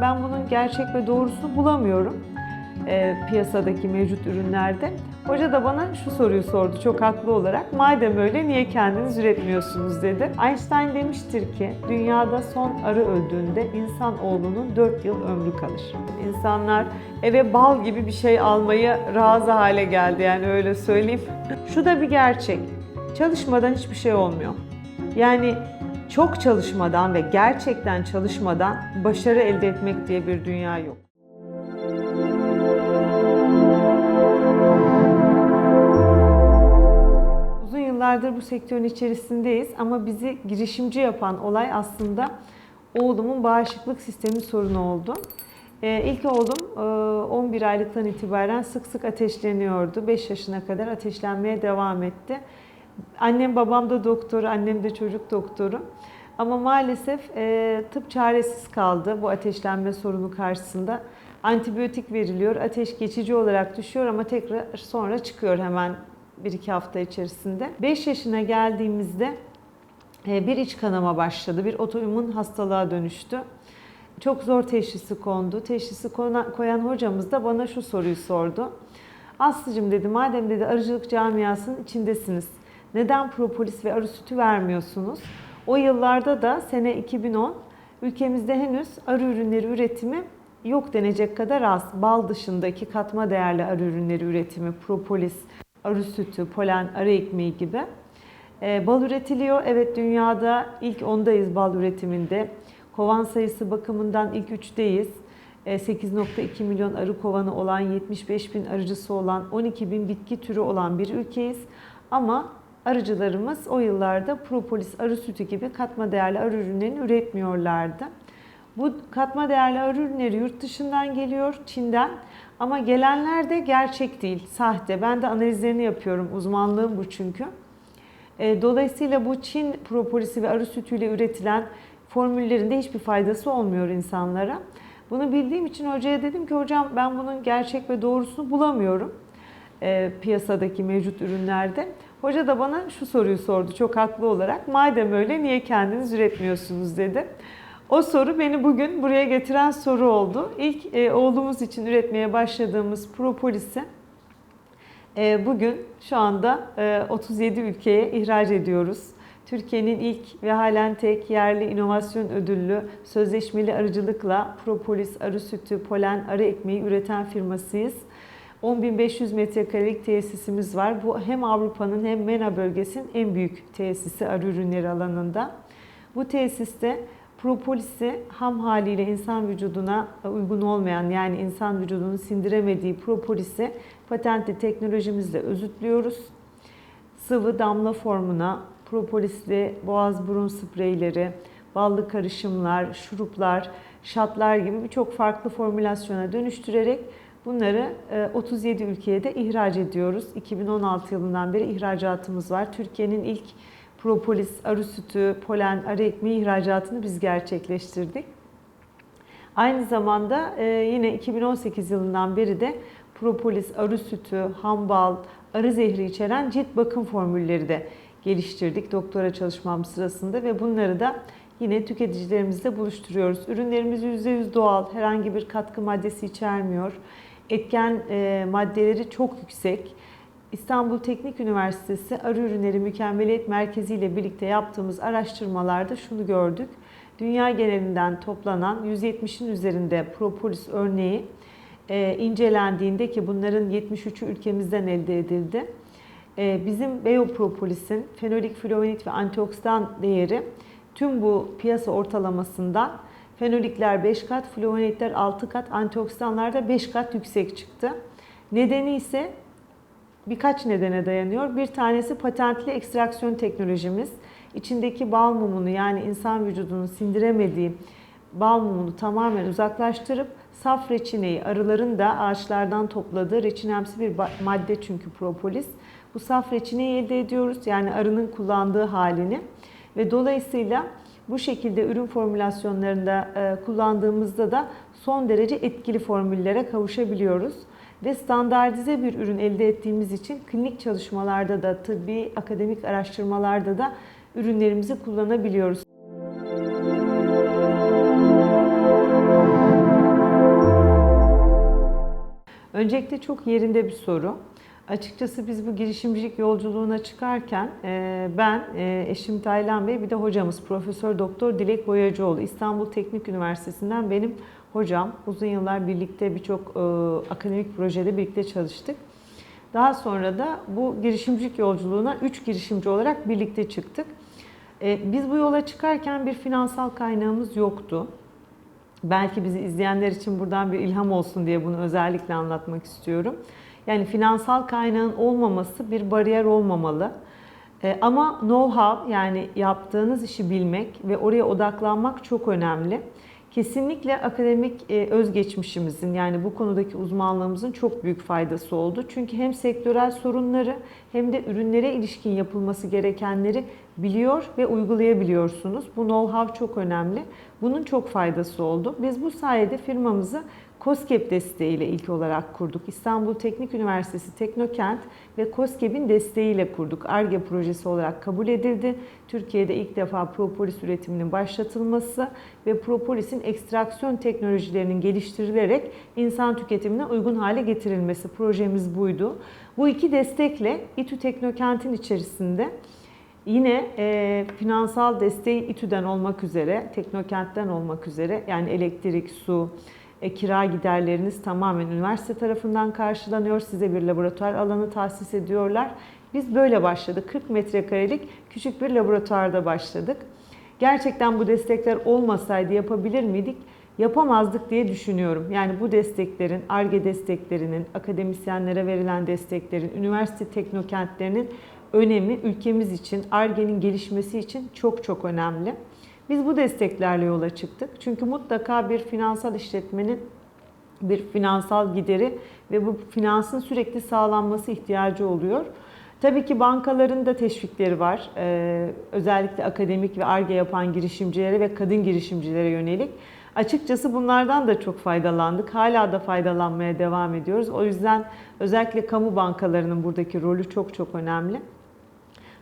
ben bunun gerçek ve doğrusunu bulamıyorum e, piyasadaki mevcut ürünlerde. Hoca da bana şu soruyu sordu çok haklı olarak. Madem öyle niye kendiniz üretmiyorsunuz dedi. Einstein demiştir ki dünyada son arı öldüğünde insan oğlunun 4 yıl ömrü kalır. İnsanlar eve bal gibi bir şey almayı razı hale geldi yani öyle söyleyeyim. Şu da bir gerçek. Çalışmadan hiçbir şey olmuyor. Yani çok çalışmadan ve gerçekten çalışmadan başarı elde etmek diye bir dünya yok. Uzun yıllardır bu sektörün içerisindeyiz ama bizi girişimci yapan olay aslında oğlumun bağışıklık sistemi sorunu oldu. Ee, ilk oğlum e, 11 aylıktan itibaren sık sık ateşleniyordu. 5 yaşına kadar ateşlenmeye devam etti. Annem babam da doktor, annem de çocuk doktoru. Ama maalesef e, tıp çaresiz kaldı bu ateşlenme sorunu karşısında. Antibiyotik veriliyor, ateş geçici olarak düşüyor ama tekrar sonra çıkıyor hemen 1-2 hafta içerisinde. 5 yaşına geldiğimizde e, bir iç kanama başladı, bir otoimmün hastalığa dönüştü. Çok zor teşhisi kondu. Teşhisi koyan hocamız da bana şu soruyu sordu. Aslıcım dedi, madem dedi arıcılık camiasının içindesiniz, neden propolis ve arı sütü vermiyorsunuz? O yıllarda da sene 2010 ülkemizde henüz arı ürünleri üretimi yok denecek kadar az. Bal dışındaki katma değerli arı ürünleri üretimi, propolis, arı sütü, polen, arı ekmeği gibi. Ee, bal üretiliyor. Evet dünyada ilk ondayız bal üretiminde. Kovan sayısı bakımından ilk üçteyiz. Ee, 8.2 milyon arı kovanı olan, 75 bin arıcısı olan, 12 bin bitki türü olan bir ülkeyiz. Ama arıcılarımız o yıllarda propolis, arı sütü gibi katma değerli arı ürünlerini üretmiyorlardı. Bu katma değerli arı ürünleri yurt dışından geliyor, Çin'den. Ama gelenler de gerçek değil, sahte. Ben de analizlerini yapıyorum, uzmanlığım bu çünkü. E, Dolayısıyla bu Çin propolisi ve arı sütüyle üretilen formüllerinde hiçbir faydası olmuyor insanlara. Bunu bildiğim için hocaya dedim ki hocam ben bunun gerçek ve doğrusunu bulamıyorum e, piyasadaki mevcut ürünlerde. Hoca da bana şu soruyu sordu çok haklı olarak. Madem öyle niye kendiniz üretmiyorsunuz dedi. O soru beni bugün buraya getiren soru oldu. İlk e, oğlumuz için üretmeye başladığımız propolisi e, bugün şu anda e, 37 ülkeye ihraç ediyoruz. Türkiye'nin ilk ve halen tek yerli inovasyon ödüllü sözleşmeli arıcılıkla propolis, arı sütü, polen, arı ekmeği üreten firmasıyız. 10.500 metrekarelik tesisimiz var. Bu hem Avrupa'nın hem MENA bölgesinin en büyük tesisi arı ürünleri alanında. Bu tesiste propolisi ham haliyle insan vücuduna uygun olmayan yani insan vücudunun sindiremediği propolisi patentli teknolojimizle özütlüyoruz. Sıvı damla formuna propolisli boğaz burun spreyleri, ballı karışımlar, şuruplar, şatlar gibi birçok farklı formülasyona dönüştürerek bunları e, 37 ülkeye de ihraç ediyoruz. 2016 yılından beri ihracatımız var. Türkiye'nin ilk propolis, arı sütü, polen, arı ekmeği ihracatını biz gerçekleştirdik. Aynı zamanda e, yine 2018 yılından beri de propolis, arı sütü, hambal, arı zehri içeren cilt bakım formülleri de geliştirdik doktora çalışmam sırasında ve bunları da yine tüketicilerimizle buluşturuyoruz. Ürünlerimiz %100 doğal, herhangi bir katkı maddesi içermiyor. Etken e, maddeleri çok yüksek. İstanbul Teknik Üniversitesi Arı Ürünleri Mükemmeliyet Merkezi ile birlikte yaptığımız araştırmalarda şunu gördük. Dünya genelinden toplanan 170'in üzerinde propolis örneği e, incelendiğinde ki bunların 73'ü ülkemizden elde edildi. E, bizim Beopropolis'in fenolik, flavonoid ve antioksidan değeri tüm bu piyasa ortalamasından fenolikler 5 kat, flavonoidler 6 kat, antioksidanlar da 5 kat yüksek çıktı. Nedeni ise birkaç nedene dayanıyor. Bir tanesi patentli ekstraksiyon teknolojimiz. İçindeki bal mumunu yani insan vücudunun sindiremediği bal mumunu tamamen uzaklaştırıp saf reçineyi, arıların da ağaçlardan topladığı reçinemsi bir madde çünkü propolis. Bu saf reçineyi elde ediyoruz yani arının kullandığı halini ve dolayısıyla bu şekilde ürün formülasyonlarında e, kullandığımızda da son derece etkili formüllere kavuşabiliyoruz. Ve standartize bir ürün elde ettiğimiz için klinik çalışmalarda da, tıbbi akademik araştırmalarda da ürünlerimizi kullanabiliyoruz. Öncelikle çok yerinde bir soru. Açıkçası biz bu girişimcilik yolculuğuna çıkarken e, ben, e, eşim Taylan Bey bir de hocamız Profesör Doktor Dilek Boyacıoğlu İstanbul Teknik Üniversitesi'nden benim hocam. Uzun yıllar birlikte birçok e, akademik projede birlikte çalıştık. Daha sonra da bu girişimcilik yolculuğuna üç girişimci olarak birlikte çıktık. Biz bu yola çıkarken bir finansal kaynağımız yoktu. Belki bizi izleyenler için buradan bir ilham olsun diye bunu özellikle anlatmak istiyorum. Yani finansal kaynağın olmaması bir bariyer olmamalı. E, Ama know-how yani yaptığınız işi bilmek ve oraya odaklanmak çok önemli. Kesinlikle akademik e, özgeçmişimizin yani bu konudaki uzmanlığımızın çok büyük faydası oldu. Çünkü hem sektörel sorunları hem de ürünlere ilişkin yapılması gerekenleri biliyor ve uygulayabiliyorsunuz. Bu know-how çok önemli. Bunun çok faydası oldu. Biz bu sayede firmamızı COSGAP desteğiyle ilk olarak kurduk. İstanbul Teknik Üniversitesi Teknokent ve COSGAP'in desteğiyle kurduk. ARGE projesi olarak kabul edildi. Türkiye'de ilk defa propolis üretiminin başlatılması ve propolis'in ekstraksiyon teknolojilerinin geliştirilerek insan tüketimine uygun hale getirilmesi projemiz buydu. Bu iki destekle İTÜ Teknokent'in içerisinde Yine e, finansal desteği İTÜ'den olmak üzere, Teknokent'ten olmak üzere yani elektrik, su, e, kira giderleriniz tamamen üniversite tarafından karşılanıyor. Size bir laboratuvar alanı tahsis ediyorlar. Biz böyle başladık. 40 metrekarelik küçük bir laboratuvarda başladık. Gerçekten bu destekler olmasaydı yapabilir miydik? Yapamazdık diye düşünüyorum. Yani bu desteklerin, ARGE desteklerinin, akademisyenlere verilen desteklerin, üniversite teknokentlerinin önemi ülkemiz için, ARGE'nin gelişmesi için çok çok önemli. Biz bu desteklerle yola çıktık. Çünkü mutlaka bir finansal işletmenin bir finansal gideri ve bu finansın sürekli sağlanması ihtiyacı oluyor. Tabii ki bankaların da teşvikleri var. Ee, özellikle akademik ve ARGE yapan girişimcilere ve kadın girişimcilere yönelik. Açıkçası bunlardan da çok faydalandık. Hala da faydalanmaya devam ediyoruz. O yüzden özellikle kamu bankalarının buradaki rolü çok çok önemli.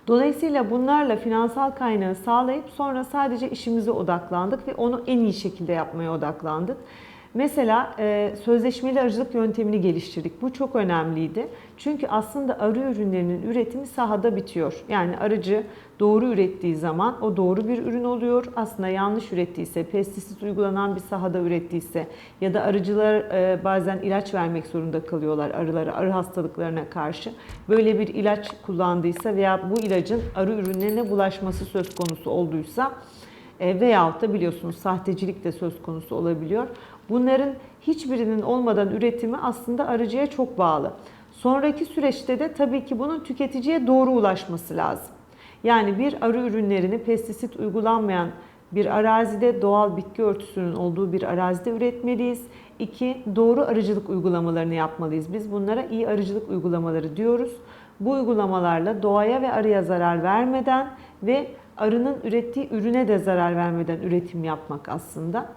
Dolayısıyla bunlarla finansal kaynağı sağlayıp sonra sadece işimize odaklandık ve onu en iyi şekilde yapmaya odaklandık. Mesela e, sözleşmeli arıcılık yöntemini geliştirdik. Bu çok önemliydi. Çünkü aslında arı ürünlerinin üretimi sahada bitiyor. Yani arıcı doğru ürettiği zaman o doğru bir ürün oluyor. Aslında yanlış ürettiyse, pestisit uygulanan bir sahada ürettiyse ya da arıcılar e, bazen ilaç vermek zorunda kalıyorlar arılara, arı hastalıklarına karşı. Böyle bir ilaç kullandıysa veya bu ilacın arı ürünlerine bulaşması söz konusu olduysa e, veyahut da biliyorsunuz sahtecilik de söz konusu olabiliyor. Bunların hiçbirinin olmadan üretimi aslında arıcıya çok bağlı. Sonraki süreçte de tabii ki bunun tüketiciye doğru ulaşması lazım. Yani bir arı ürünlerini pestisit uygulanmayan bir arazide doğal bitki örtüsünün olduğu bir arazide üretmeliyiz. İki, doğru arıcılık uygulamalarını yapmalıyız. Biz bunlara iyi arıcılık uygulamaları diyoruz. Bu uygulamalarla doğaya ve arıya zarar vermeden ve arının ürettiği ürüne de zarar vermeden üretim yapmak aslında.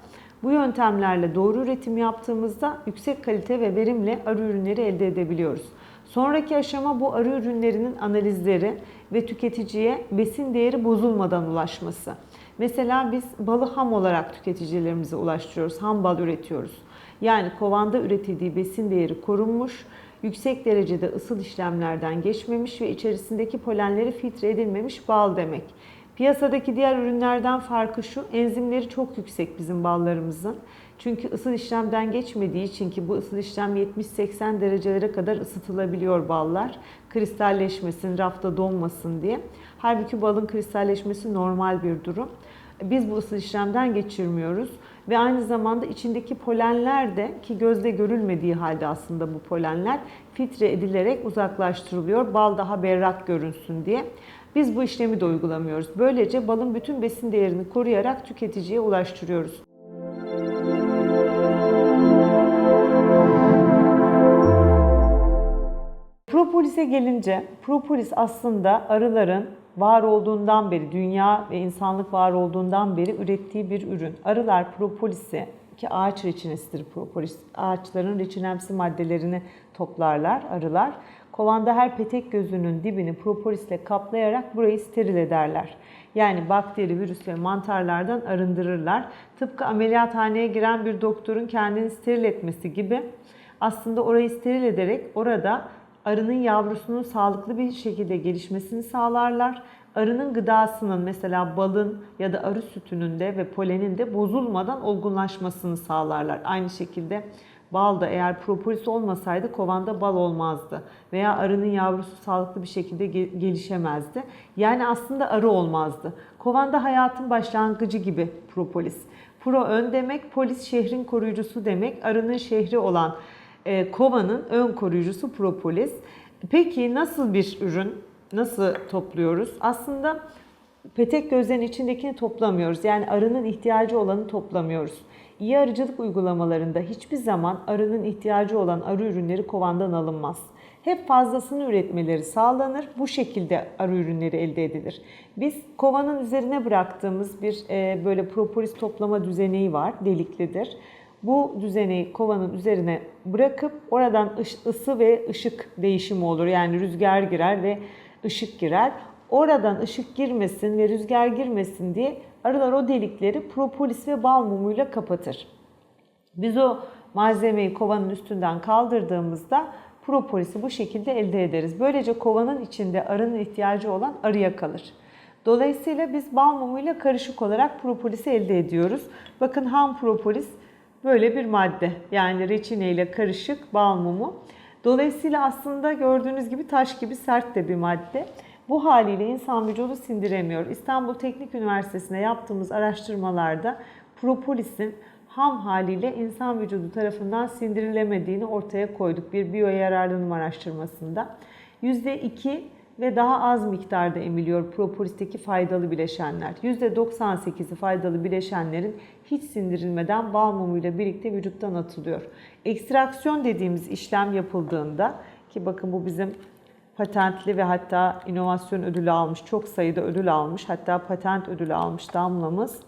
Bu yöntemlerle doğru üretim yaptığımızda yüksek kalite ve verimle arı ürünleri elde edebiliyoruz. Sonraki aşama bu arı ürünlerinin analizleri ve tüketiciye besin değeri bozulmadan ulaşması. Mesela biz balı ham olarak tüketicilerimize ulaştırıyoruz, ham bal üretiyoruz. Yani kovanda üretildiği besin değeri korunmuş, yüksek derecede ısıl işlemlerden geçmemiş ve içerisindeki polenleri filtre edilmemiş bal demek. Piyasadaki diğer ürünlerden farkı şu, enzimleri çok yüksek bizim ballarımızın. Çünkü ısıl işlemden geçmediği için ki bu ısıl işlem 70-80 derecelere kadar ısıtılabiliyor ballar. Kristalleşmesin, rafta donmasın diye. Halbuki balın kristalleşmesi normal bir durum. Biz bu ısıl işlemden geçirmiyoruz ve aynı zamanda içindeki polenler de ki gözle görülmediği halde aslında bu polenler filtre edilerek uzaklaştırılıyor. Bal daha berrak görünsün diye. Biz bu işlemi de uygulamıyoruz. Böylece balın bütün besin değerini koruyarak tüketiciye ulaştırıyoruz. Propolis'e gelince, propolis aslında arıların var olduğundan beri, dünya ve insanlık var olduğundan beri ürettiği bir ürün. Arılar propolisi, ki ağaç reçinesidir propolis, ağaçların reçinemsi maddelerini toplarlar arılar. Kovanda her petek gözünün dibini propolisle kaplayarak burayı steril ederler. Yani bakteri, virüs ve mantarlardan arındırırlar. Tıpkı ameliyathaneye giren bir doktorun kendini steril etmesi gibi aslında orayı steril ederek orada arının yavrusunun sağlıklı bir şekilde gelişmesini sağlarlar. Arının gıdasının mesela balın ya da arı sütünün de ve polenin de bozulmadan olgunlaşmasını sağlarlar. Aynı şekilde bal da eğer propolis olmasaydı kovanda bal olmazdı. Veya arının yavrusu sağlıklı bir şekilde ge- gelişemezdi. Yani aslında arı olmazdı. Kovanda hayatın başlangıcı gibi propolis. Pro ön demek, polis şehrin koruyucusu demek. Arının şehri olan e, kovanın ön koruyucusu propolis. Peki nasıl bir ürün? Nasıl topluyoruz? Aslında petek gözlerin içindekini toplamıyoruz. Yani arının ihtiyacı olanı toplamıyoruz. İyi arıcılık uygulamalarında hiçbir zaman arının ihtiyacı olan arı ürünleri kovandan alınmaz. Hep fazlasını üretmeleri sağlanır. Bu şekilde arı ürünleri elde edilir. Biz kovanın üzerine bıraktığımız bir e, böyle propolis toplama düzeneği var. Deliklidir. Bu düzeneyi kovanın üzerine bırakıp oradan ısı ve ışık değişimi olur. Yani rüzgar girer ve ışık girer. Oradan ışık girmesin ve rüzgar girmesin diye arılar o delikleri propolis ve bal mumuyla kapatır. Biz o malzemeyi kovanın üstünden kaldırdığımızda propolisi bu şekilde elde ederiz. Böylece kovanın içinde arının ihtiyacı olan arıya kalır. Dolayısıyla biz bal mumuyla karışık olarak propolisi elde ediyoruz. Bakın ham propolis böyle bir madde. Yani reçine ile karışık bal mumu. Dolayısıyla aslında gördüğünüz gibi taş gibi sert de bir madde. Bu haliyle insan vücudu sindiremiyor. İstanbul Teknik Üniversitesi'nde yaptığımız araştırmalarda propolisin ham haliyle insan vücudu tarafından sindirilemediğini ortaya koyduk bir biyoyararlılığım araştırmasında. %2 ve daha az miktarda emiliyor propolisteki faydalı bileşenler. %98'i faydalı bileşenlerin hiç sindirilmeden bal mumuyla birlikte vücuttan atılıyor. Ekstraksiyon dediğimiz işlem yapıldığında ki bakın bu bizim patentli ve hatta inovasyon ödülü almış, çok sayıda ödül almış, hatta patent ödülü almış damlamız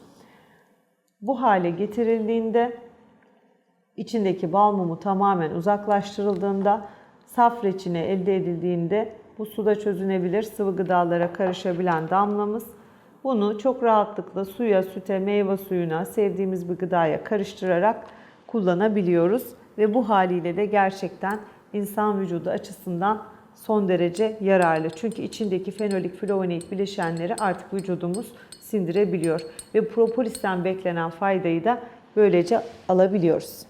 bu hale getirildiğinde içindeki bal mumu tamamen uzaklaştırıldığında saf reçine elde edildiğinde bu suda çözünebilir sıvı gıdalara karışabilen damlamız bunu çok rahatlıkla suya, süte, meyve suyuna, sevdiğimiz bir gıdaya karıştırarak kullanabiliyoruz ve bu haliyle de gerçekten insan vücudu açısından son derece yararlı. Çünkü içindeki fenolik, flavonoid bileşenleri artık vücudumuz sindirebiliyor ve propolisten beklenen faydayı da böylece alabiliyoruz.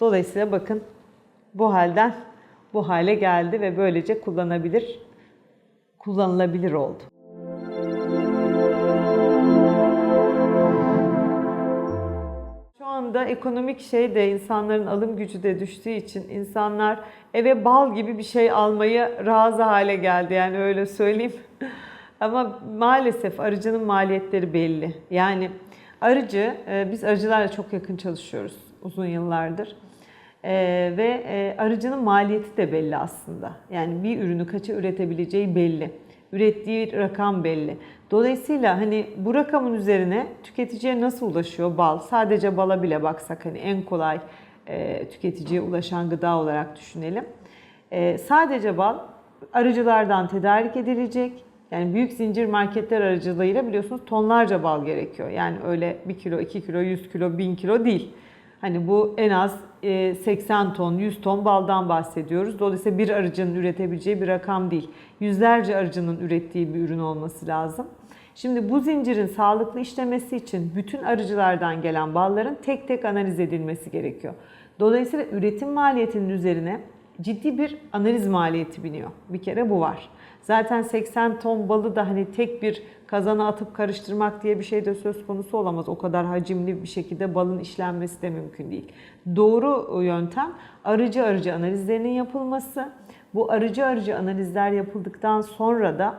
Dolayısıyla bakın bu halden bu hale geldi ve böylece kullanabilir kullanılabilir oldu. Anda ekonomik şey de insanların alım gücü de düştüğü için insanlar eve bal gibi bir şey almayı razı hale geldi yani öyle söyleyeyim. Ama maalesef arıcının maliyetleri belli. Yani arıcı, e, biz arıcılarla çok yakın çalışıyoruz uzun yıllardır. E, ve e, arıcının maliyeti de belli aslında. Yani bir ürünü kaça üretebileceği belli. Ürettiği rakam belli. Dolayısıyla hani bu rakamın üzerine tüketiciye nasıl ulaşıyor bal? Sadece bala bile baksak hani en kolay e, tüketiciye ulaşan gıda olarak düşünelim. E, sadece bal arıcılardan tedarik edilecek. Yani büyük zincir marketler aracılığıyla biliyorsunuz tonlarca bal gerekiyor. Yani öyle 1 kilo, 2 kilo, 100 kilo, 1000 kilo değil. Hani bu en az e, 80 ton, 100 ton baldan bahsediyoruz. Dolayısıyla bir arıcının üretebileceği bir rakam değil. Yüzlerce arıcının ürettiği bir ürün olması lazım. Şimdi bu zincirin sağlıklı işlemesi için bütün arıcılardan gelen balların tek tek analiz edilmesi gerekiyor. Dolayısıyla üretim maliyetinin üzerine ciddi bir analiz maliyeti biniyor. Bir kere bu var. Zaten 80 ton balı da hani tek bir kazana atıp karıştırmak diye bir şey de söz konusu olamaz. O kadar hacimli bir şekilde balın işlenmesi de mümkün değil. Doğru yöntem arıcı arıcı analizlerinin yapılması. Bu arıcı arıcı analizler yapıldıktan sonra da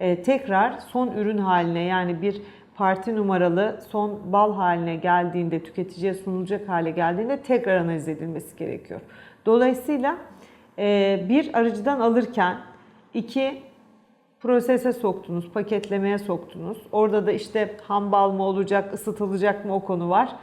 e, tekrar son ürün haline yani bir parti numaralı son bal haline geldiğinde, tüketiciye sunulacak hale geldiğinde tekrar analiz edilmesi gerekiyor. Dolayısıyla e, bir arıcıdan alırken iki prosese soktunuz, paketlemeye soktunuz. Orada da işte ham bal mı olacak, ısıtılacak mı o konu var.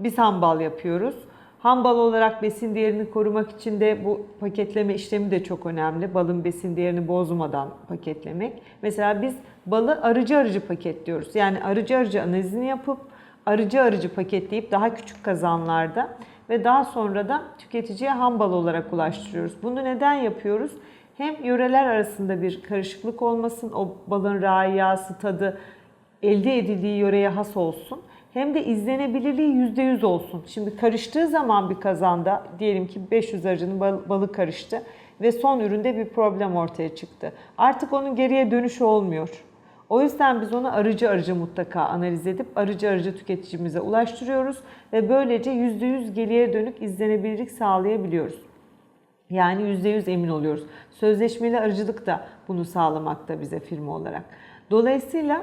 Biz ham bal yapıyoruz. Ham bal olarak besin değerini korumak için de bu paketleme işlemi de çok önemli. Balın besin değerini bozmadan paketlemek. Mesela biz balı arıcı arıcı paketliyoruz. Yani arıcı arıcı analizini yapıp arıcı arıcı paketleyip daha küçük kazanlarda ve daha sonra da tüketiciye ham bal olarak ulaştırıyoruz. Bunu neden yapıyoruz? Hem yöreler arasında bir karışıklık olmasın, o balın rayası, tadı elde edildiği yöreye has olsun. Hem de izlenebilirliği %100 olsun. Şimdi karıştığı zaman bir kazanda diyelim ki 500 arıcının bal- balı karıştı ve son üründe bir problem ortaya çıktı. Artık onun geriye dönüşü olmuyor. O yüzden biz onu arıcı arıcı mutlaka analiz edip arıcı arıcı tüketicimize ulaştırıyoruz ve böylece %100 geriye dönük izlenebilirlik sağlayabiliyoruz. Yani %100 emin oluyoruz. Sözleşmeli arıcılık da bunu sağlamakta bize firma olarak. Dolayısıyla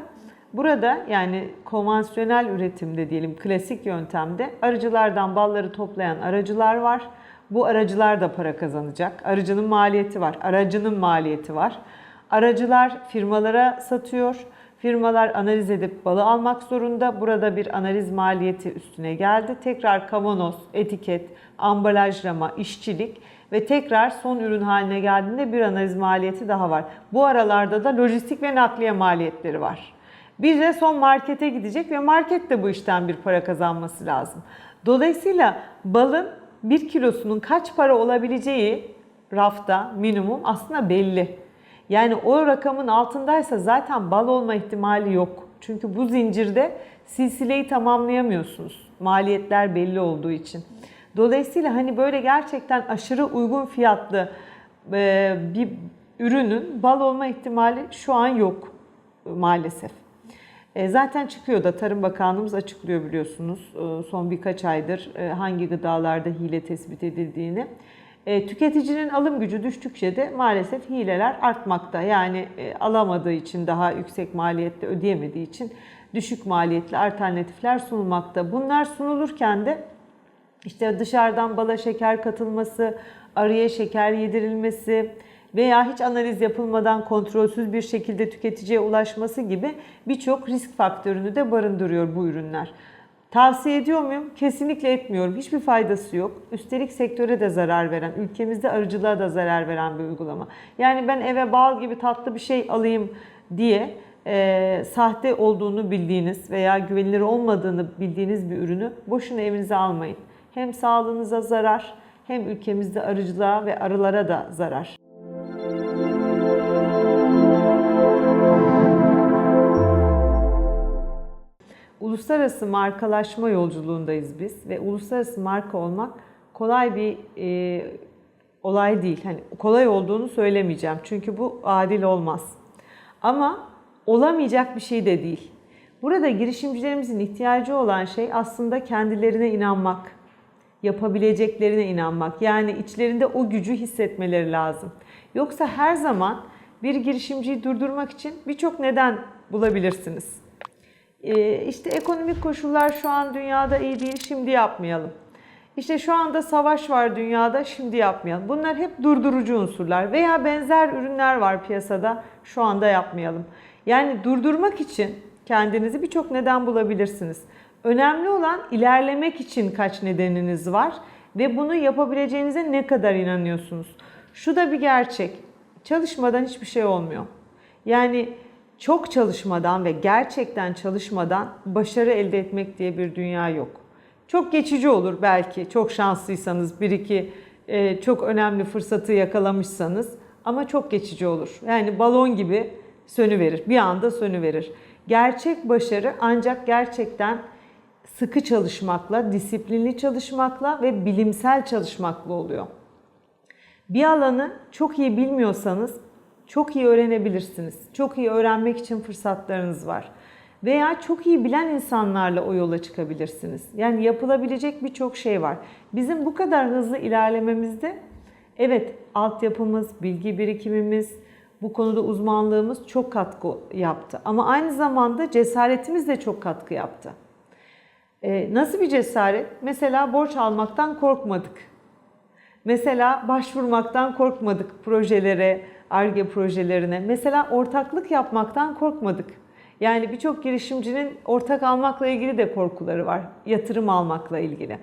burada yani konvansiyonel üretimde diyelim klasik yöntemde arıcılardan balları toplayan aracılar var. Bu aracılar da para kazanacak. Arıcının maliyeti var, aracının maliyeti var. Aracılar firmalara satıyor. Firmalar analiz edip balı almak zorunda. Burada bir analiz maliyeti üstüne geldi. Tekrar kavanoz, etiket, ambalajlama, işçilik ve tekrar son ürün haline geldiğinde bir analiz maliyeti daha var. Bu aralarda da lojistik ve nakliye maliyetleri var. Bir de son markete gidecek ve market de bu işten bir para kazanması lazım. Dolayısıyla balın bir kilosunun kaç para olabileceği rafta minimum aslında belli. Yani o rakamın altındaysa zaten bal olma ihtimali yok. Çünkü bu zincirde silsileyi tamamlayamıyorsunuz. Maliyetler belli olduğu için. Dolayısıyla hani böyle gerçekten aşırı uygun fiyatlı e, bir ürünün bal olma ihtimali şu an yok maalesef. E, Zaten çıkıyor da Tarım Bakanlığımız açıklıyor biliyorsunuz e, son birkaç aydır e, hangi gıdalarda hile tespit edildiğini. E, Tüketicinin alım gücü düştükçe de maalesef hileler artmakta. Yani e, alamadığı için daha yüksek maliyette ödeyemediği için düşük maliyetli alternatifler sunulmakta. Bunlar sunulurken de işte dışarıdan bala şeker katılması, arıya şeker yedirilmesi veya hiç analiz yapılmadan kontrolsüz bir şekilde tüketiciye ulaşması gibi birçok risk faktörünü de barındırıyor bu ürünler. Tavsiye ediyor muyum? Kesinlikle etmiyorum. Hiçbir faydası yok. Üstelik sektöre de zarar veren, ülkemizde arıcılığa da zarar veren bir uygulama. Yani ben eve bal gibi tatlı bir şey alayım diye e, sahte olduğunu bildiğiniz veya güvenilir olmadığını bildiğiniz bir ürünü boşuna evinize almayın. Hem sağlığınıza zarar hem ülkemizde arıcılığa ve arılara da zarar. Uluslararası markalaşma yolculuğundayız biz ve uluslararası marka olmak kolay bir e, olay değil. Hani kolay olduğunu söylemeyeceğim çünkü bu adil olmaz. Ama olamayacak bir şey de değil. Burada girişimcilerimizin ihtiyacı olan şey aslında kendilerine inanmak, yapabileceklerine inanmak. Yani içlerinde o gücü hissetmeleri lazım. Yoksa her zaman bir girişimciyi durdurmak için birçok neden bulabilirsiniz. Ee, işte ekonomik koşullar şu an dünyada iyi değil, şimdi yapmayalım. İşte şu anda savaş var dünyada, şimdi yapmayalım. Bunlar hep durdurucu unsurlar veya benzer ürünler var piyasada, şu anda yapmayalım. Yani durdurmak için kendinizi birçok neden bulabilirsiniz. Önemli olan ilerlemek için kaç nedeniniz var ve bunu yapabileceğinize ne kadar inanıyorsunuz. Şu da bir gerçek. Çalışmadan hiçbir şey olmuyor. Yani çok çalışmadan ve gerçekten çalışmadan başarı elde etmek diye bir dünya yok. Çok geçici olur belki. Çok şanslıysanız bir iki e, çok önemli fırsatı yakalamışsanız ama çok geçici olur. Yani balon gibi sönüverir. Bir anda sönüverir. Gerçek başarı ancak gerçekten sıkı çalışmakla, disiplinli çalışmakla ve bilimsel çalışmakla oluyor. Bir alanı çok iyi bilmiyorsanız çok iyi öğrenebilirsiniz. Çok iyi öğrenmek için fırsatlarınız var. Veya çok iyi bilen insanlarla o yola çıkabilirsiniz. Yani yapılabilecek birçok şey var. Bizim bu kadar hızlı ilerlememizde evet altyapımız, bilgi birikimimiz, bu konuda uzmanlığımız çok katkı yaptı. Ama aynı zamanda cesaretimiz de çok katkı yaptı. Ee, nasıl bir cesaret? Mesela borç almaktan korkmadık. Mesela başvurmaktan korkmadık projelere, ARGE projelerine. Mesela ortaklık yapmaktan korkmadık. Yani birçok girişimcinin ortak almakla ilgili de korkuları var. Yatırım almakla ilgili.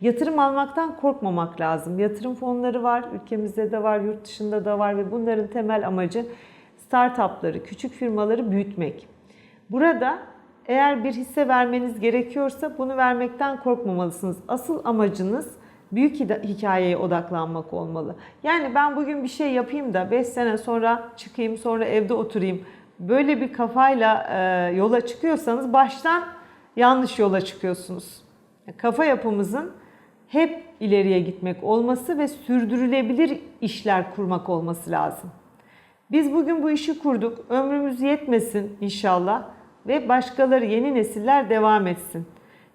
Yatırım almaktan korkmamak lazım. Yatırım fonları var, ülkemizde de var, yurt dışında da var ve bunların temel amacı startupları, küçük firmaları büyütmek. Burada eğer bir hisse vermeniz gerekiyorsa bunu vermekten korkmamalısınız. Asıl amacınız Büyük hikayeye odaklanmak olmalı. Yani ben bugün bir şey yapayım da 5 sene sonra çıkayım sonra evde oturayım. Böyle bir kafayla e, yola çıkıyorsanız baştan yanlış yola çıkıyorsunuz. Kafa yapımızın hep ileriye gitmek olması ve sürdürülebilir işler kurmak olması lazım. Biz bugün bu işi kurduk. Ömrümüz yetmesin inşallah ve başkaları yeni nesiller devam etsin.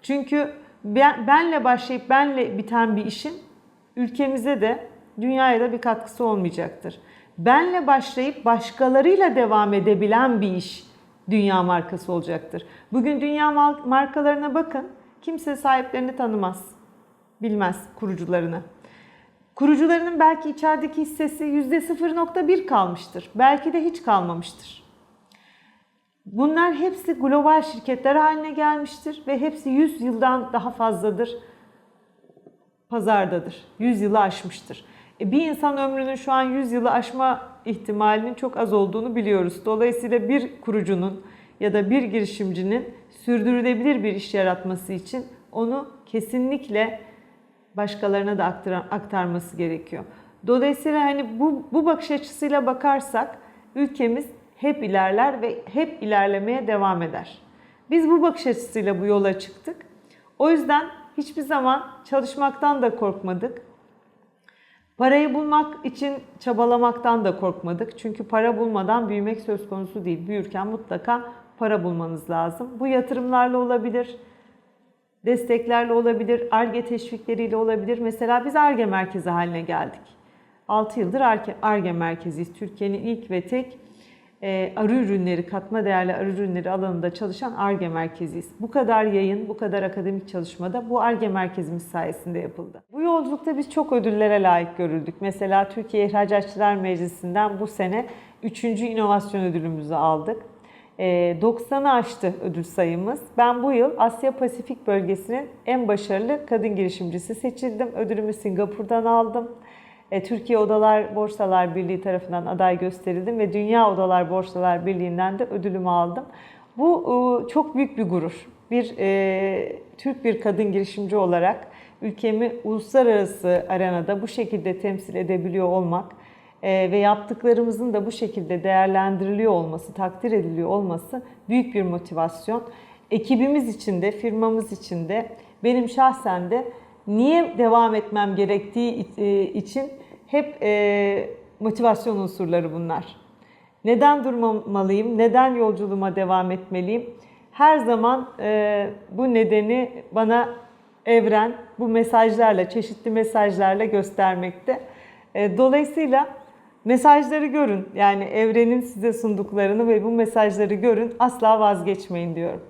Çünkü ben, benle başlayıp benle biten bir işin ülkemize de dünyaya da bir katkısı olmayacaktır. Benle başlayıp başkalarıyla devam edebilen bir iş dünya markası olacaktır. Bugün dünya markalarına bakın. Kimse sahiplerini tanımaz. Bilmez kurucularını. Kurucularının belki içerideki hissesi %0.1 kalmıştır. Belki de hiç kalmamıştır. Bunlar hepsi global şirketler haline gelmiştir ve hepsi 100 yıldan daha fazladır pazardadır. 100 yılı aşmıştır. E, bir insan ömrünün şu an 100 yılı aşma ihtimalinin çok az olduğunu biliyoruz. Dolayısıyla bir kurucunun ya da bir girişimcinin sürdürülebilir bir iş yaratması için onu kesinlikle başkalarına da aktar- aktarması gerekiyor. Dolayısıyla hani bu, bu bakış açısıyla bakarsak ülkemiz hep ilerler ve hep ilerlemeye devam eder. Biz bu bakış açısıyla bu yola çıktık. O yüzden hiçbir zaman çalışmaktan da korkmadık. Parayı bulmak için çabalamaktan da korkmadık. Çünkü para bulmadan büyümek söz konusu değil. Büyürken mutlaka para bulmanız lazım. Bu yatırımlarla olabilir, desteklerle olabilir, ARGE teşvikleriyle olabilir. Mesela biz ARGE merkezi haline geldik. 6 yıldır ARGE, merkeziyiz. Türkiye'nin ilk ve tek arı ürünleri, katma değerli arı ürünleri alanında çalışan ARGE merkeziyiz. Bu kadar yayın, bu kadar akademik çalışmada bu ARGE merkezimiz sayesinde yapıldı. Bu yolculukta biz çok ödüllere layık görüldük. Mesela Türkiye İhracatçılar Meclisi'nden bu sene 3. inovasyon ödülümüzü aldık. E, 90'ı aştı ödül sayımız. Ben bu yıl Asya Pasifik bölgesinin en başarılı kadın girişimcisi seçildim. Ödülümü Singapur'dan aldım. E, Türkiye Odalar Borsalar Birliği tarafından aday gösterildim ve Dünya Odalar Borsalar Birliği'nden de ödülümü aldım. Bu e, çok büyük bir gurur. Bir e, Türk bir kadın girişimci olarak ülkemi uluslararası arenada bu şekilde temsil edebiliyor olmak e, ve yaptıklarımızın da bu şekilde değerlendiriliyor olması, takdir ediliyor olması büyük bir motivasyon. Ekibimiz için de, firmamız için de, benim şahsen de niye devam etmem gerektiği e, için hep e, motivasyon unsurları bunlar. Neden durmamalıyım? Neden yolculuğuma devam etmeliyim? Her zaman e, bu nedeni bana evren bu mesajlarla, çeşitli mesajlarla göstermekte. Dolayısıyla mesajları görün. Yani evrenin size sunduklarını ve bu mesajları görün. Asla vazgeçmeyin diyorum.